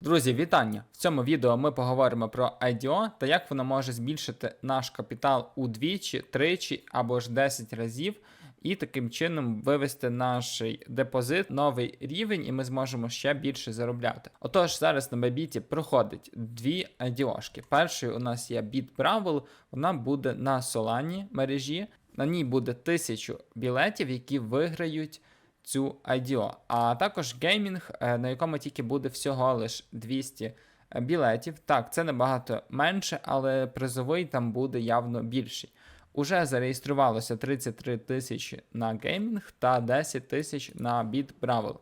Друзі, вітання! В цьому відео ми поговоримо про IDO та як воно може збільшити наш капітал удвічі, тричі або ж 10 разів, і таким чином вивести наш депозит новий рівень, і ми зможемо ще більше заробляти. Отож, зараз на Bybit проходить дві IDO-шки. Першою у нас є BitBravel, вона буде на Solana мережі. На ній буде тисячу білетів, які виграють цю IDO. А також геймінг, е, на якому тільки буде всього лиш 200 білетів. Так, це набагато менше, але призовий там буде явно більший. Уже зареєструвалося 33 тисячі на геймінг та 10 тисяч на BitBravel.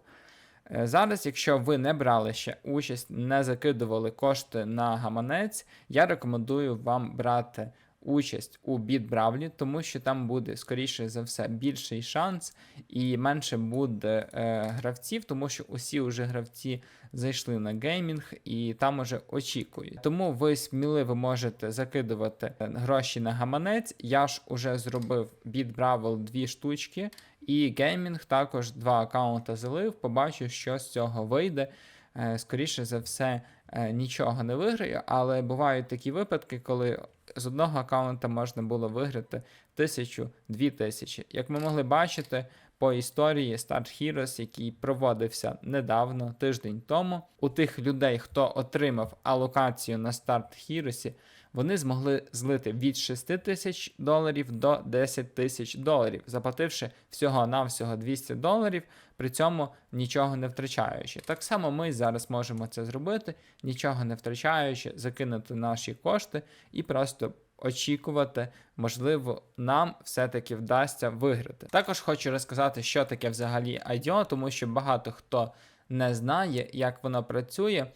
Е, Зараз, якщо ви не брали ще участь, не закидували кошти на гаманець, я рекомендую вам брати участь у BitBravel, тому що там буде, скоріше за все, більший шанс і менше буде е, гравців, тому що усі вже гравці зайшли на геймінг і там уже очікують. Тому ви сміливо можете закидувати е, гроші на гаманець. Я ж уже зробив BitBravel дві штучки, і геймінг також два аккаунта залив. Побачу, що з цього вийде. Е, Скоріше за все, е, нічого не виграю, але бувають такі випадки, коли з одного аккаунта можна було виграти тисячу, дві тисячі. Як ми могли бачити по історії Start Heroes, який проводився недавно, тиждень тому, у тих людей, хто отримав алокацію на Start Heroes, вони змогли злити від 6 тисяч доларів до 10 тисяч доларів, заплативши всього-навсього 200 доларів, при цьому нічого не втрачаючи. Так само ми зараз можемо це зробити, нічого не втрачаючи, закинути наші кошти і просто очікувати, можливо, нам все-таки вдасться виграти. Також хочу розказати, що таке взагалі IDO, тому що багато хто не знає, як воно працює.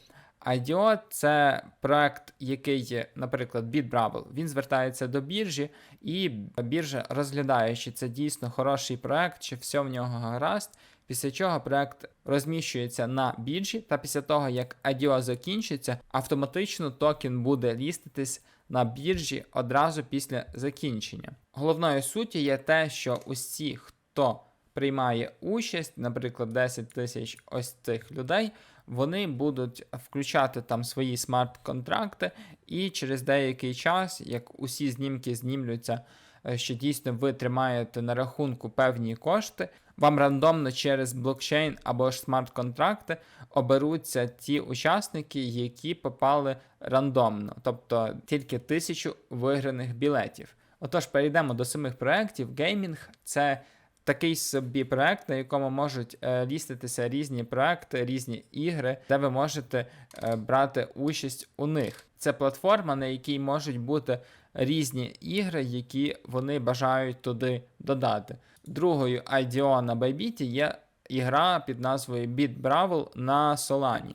IDO – це проект, який, наприклад, BitBravel, він звертається до біржі, і біржа, розглядаючи це дійсно хороший проект, чи все в нього гаразд, після чого проект розміщується на біржі, та після того, як IDO закінчиться, автоматично токен буде ліститись на біржі одразу після закінчення. Головною суттю є те, що усі, хто приймає участь, наприклад, 10 тисяч ось цих людей, вони будуть включати там свої смарт-контракти, і через деякий час, як усі знімки знімлються, е, що дійсно ви тримаєте на рахунку певні кошти, вам рандомно через блокчейн або ж смарт-контракти оберуться ті учасники, які попали рандомно, тобто тільки тисячу виграних білетів. Отож, перейдемо до самих проєктів. Геймінг це такий собі проект, на якому можуть е, ліститися різні проекти, різні ігри, де ви можете е, брати участь у них. Це платформа, на якій можуть бути різні ігри, які вони бажають туди додати. Другою IDO на Bybit є ігра під назвою BitBravel на Solana.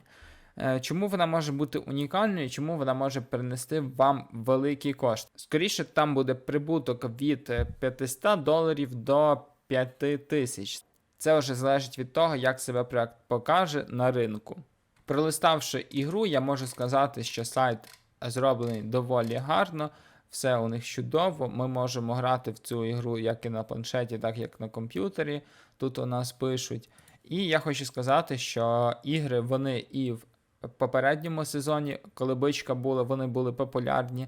Е, Чому вона може бути унікальною, чому вона може принести вам великий кошт? Скоріше, там буде прибуток від е, 500 доларів до 5 тисяч. Це вже залежить від того, як себе проект покаже на ринку. Пролиставши ігру, я можу сказати, що сайт зроблений доволі гарно, все у них чудово. Ми можемо грати в цю ігру як і на планшеті, так і на комп'ютері. Тут у нас пишуть. І я хочу сказати, що ігри вони і в попередньому сезоні, коли бичка була, вони були популярні.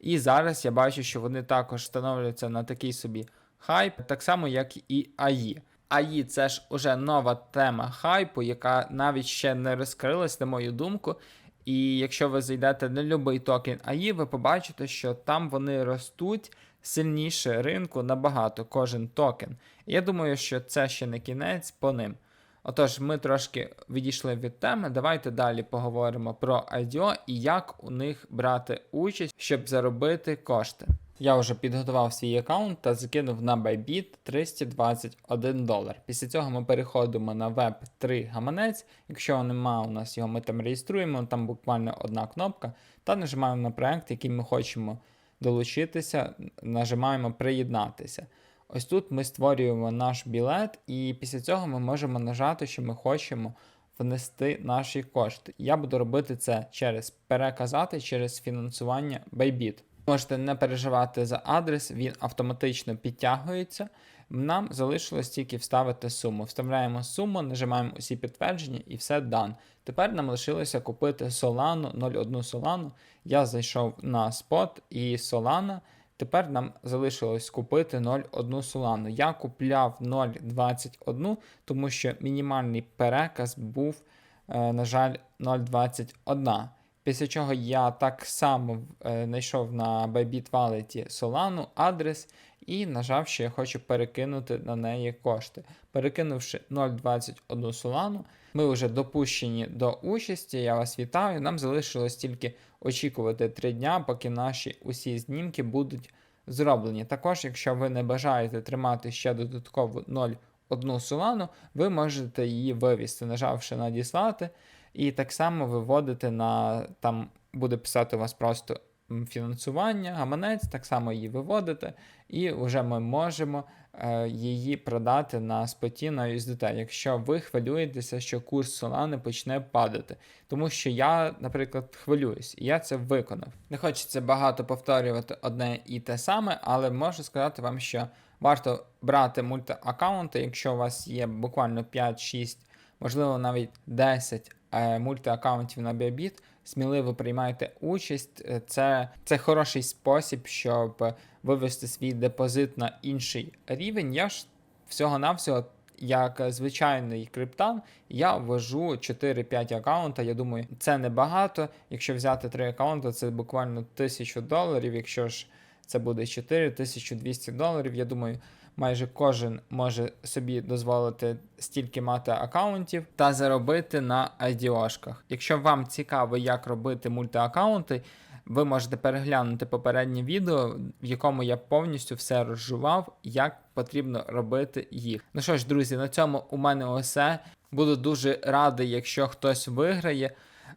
І зараз я бачу, що вони також становляться на такий собі хайп, так само, як і АІ. АІ це ж уже нова тема хайпу, яка навіть ще не розкрилась, на мою думку. І якщо ви зайдете на будь-який токен АІ, ви побачите, що там вони ростуть сильніше ринку набагато, кожен токен. Я думаю, що це ще не кінець по ним. Отож, ми трошки відійшли від теми. Давайте далі поговоримо про IDO і як у них брати участь, щоб заробити кошти. Я вже підготував свій аккаунт та закинув на Bybit 321 долар. Після цього ми переходимо на Web3 гаманець. Якщо нема у нас його, ми там реєструємо, там буквально одна кнопка, та нажимаємо на проект, який ми хочемо долучитися, нажимаємо приєднатися. Ось тут ми створюємо наш білет, і після цього ми можемо нажати, що ми хочемо внести наші кошти. Я буду робити це через переказати через фінансування Bybit. Можете не переживати за адрес, він автоматично підтягується. Нам залишилось тільки вставити суму. Вставляємо суму, нажимаємо усі підтвердження і все дан. Тепер нам лишилося купити Solana, 0,1 Solana. Я зайшов на спот і Solana. Тепер нам залишилось купити 0,1 Solana. Я купляв 0,21, тому що мінімальний переказ був, е, на жаль, 0,21. Після чого я так само е, знайшов на Bybit Wallet Solana адрес і нажав, що я хочу перекинути на неї кошти. Перекинувши 0,21 Solana, ми вже допущені до участі. Я вас вітаю. Нам залишилось тільки очікувати 3 дня, поки наші усі знімки будуть зроблені. Також, якщо ви не бажаєте тримати ще додатково 0,1 Solana, ви можете її вивести, нажавши надіслати. І так само виводити на там буде писати у вас просто фінансування, гаманець, так само її виводите, і вже ми можемо е, її продати на споті на USDT, якщо ви хвилюєтеся, що курс Solana почне падати. Тому що я, наприклад, хвилююсь, і я це виконав. Не хочеться багато повторювати одне і те саме, але можу сказати вам, що варто брати мультиаккаунти, якщо у вас є буквально 5-6, можливо навіть 10 е, мультиаккаунтів на Bybit, сміливо приймайте участь. Е, Це, це хороший спосіб, щоб вивести свій депозит на інший рівень. Я ж всього-навсього, як звичайний криптан, я ввожу 4-5 аккаунта. Я думаю, це небагато. Якщо взяти 3 аккаунти, це буквально 1000 доларів. Якщо ж це буде 4 1200 доларів, я думаю, майже кожен може собі дозволити стільки мати аккаунтів та заробити на IDO-шках. Якщо вам цікаво, як робити мультиаккаунти, ви можете переглянути попереднє відео, в якому я повністю все розжував, як потрібно робити їх. Ну що ж, друзі, на цьому у мене усе. Буду дуже радий, якщо хтось виграє.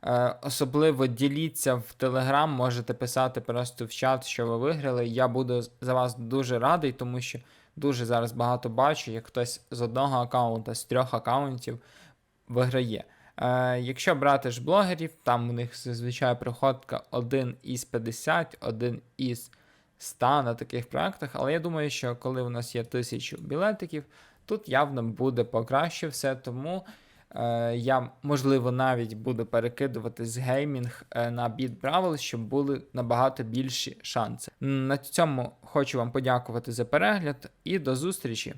Е, особливо діліться в Телеграм, можете писати просто в чат, що ви виграли. Я буду за вас дуже радий, тому що дуже зараз багато бачу, як хтось з одного аккаунта, з трьох аккаунтів виграє. Е, якщо брати ж блогерів, там у них зазвичай приходка 1 із 50, 1 із 100 на таких проектах, але я думаю, що коли у нас є тисячу білетиків, тут явно буде покраще все, тому я, можливо, навіть буду перекидувати з геймінг е, на Beat Brawl, щоб були набагато більші шанси. На цьому хочу вам подякувати за перегляд і до зустрічі!